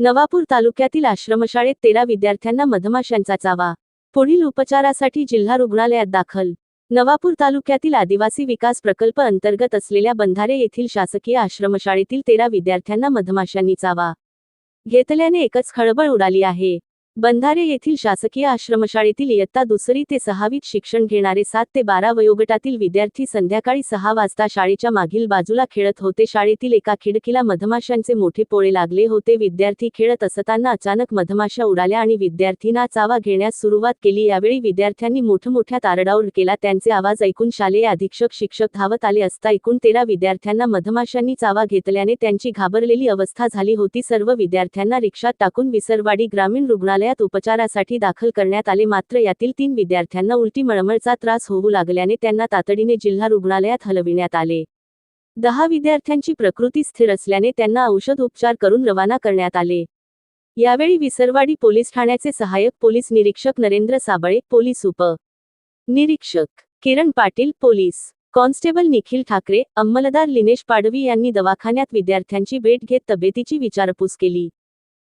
नवापूर तालुक्यातील आश्रमशाळेत तेरा विद्यार्थ्यांना मधमाशांचा चावा. पुढील उपचारासाठी जिल्हा रुग्णालयात दाखल. नवापूर तालुक्यातील आदिवासी विकास प्रकल्प अंतर्गत असलेल्या बंधारे येथील शासकीय आश्रमशाळेतील तेरा विद्यार्थ्यांना मधमाशांनी चावा. घेतल्याने एकच खळबळ उडाली आहे. बंधारे येथील शासकीय आश्रमशाळेतील इयत्ता दुसरी ते सहावीत शिक्षण घेणारे सात ते बारा वयोगटातील विद्यार्थी संध्याकाळी सहा वाजता शाळेच्या मागील बाजूला खेळत होते. शाळेतील एका खिडकीला मधमाशांचे मोठे पोळे लागले होते. विद्यार्थी खेळत असताना अचानक मधमाशा उडाल्या आणि विद्यार्थींना चावा घेण्यास सुरुवात केली. यावेळी विद्यार्थ्यांनी मोठमोठ्या तारडाओरड केला. त्यांचे आवाज ऐकून शालेय अधीक्षक शिक्षक धावत आले असता एकूण तेरा विद्यार्थ्यांना मधमाशांनी चावा घेतल्याने त्यांची घाबरलेली अवस्था झाली होती. सर्व विद्यार्थ्यांना रिक्षात टाकून विसरवाडी ग्रामीण रुग्णालय रुग्णालयात उपचारासाठी दाखल करण्यात आले. मात्र यातील तीन विद्यार्थ्यांना उलटी मळमळचा त्रास होऊ लागल्याने त्यांना तातडीने जिल्हा रुग्णालयात हलविण्यात आले. दहा विद्यार्थ्यांची प्रकृती स्थिर असल्याने त्यांना औषध उपचार करून रवाना करण्यात आले. यावेळी विसरवाडी पोलीस ठाण्याचे सहाय्यक पोलीस निरीक्षक नरेंद्र साबळे पोलीस उप निरीक्षक किरण पाटील पोलीस कॉन्स्टेबल निखिल ठाकरे अंमलदार लिनेश पाडवी यांनी दवाखान्यात विद्यार्थ्यांची भेट घेत तब्येतीची विचारपूस केली.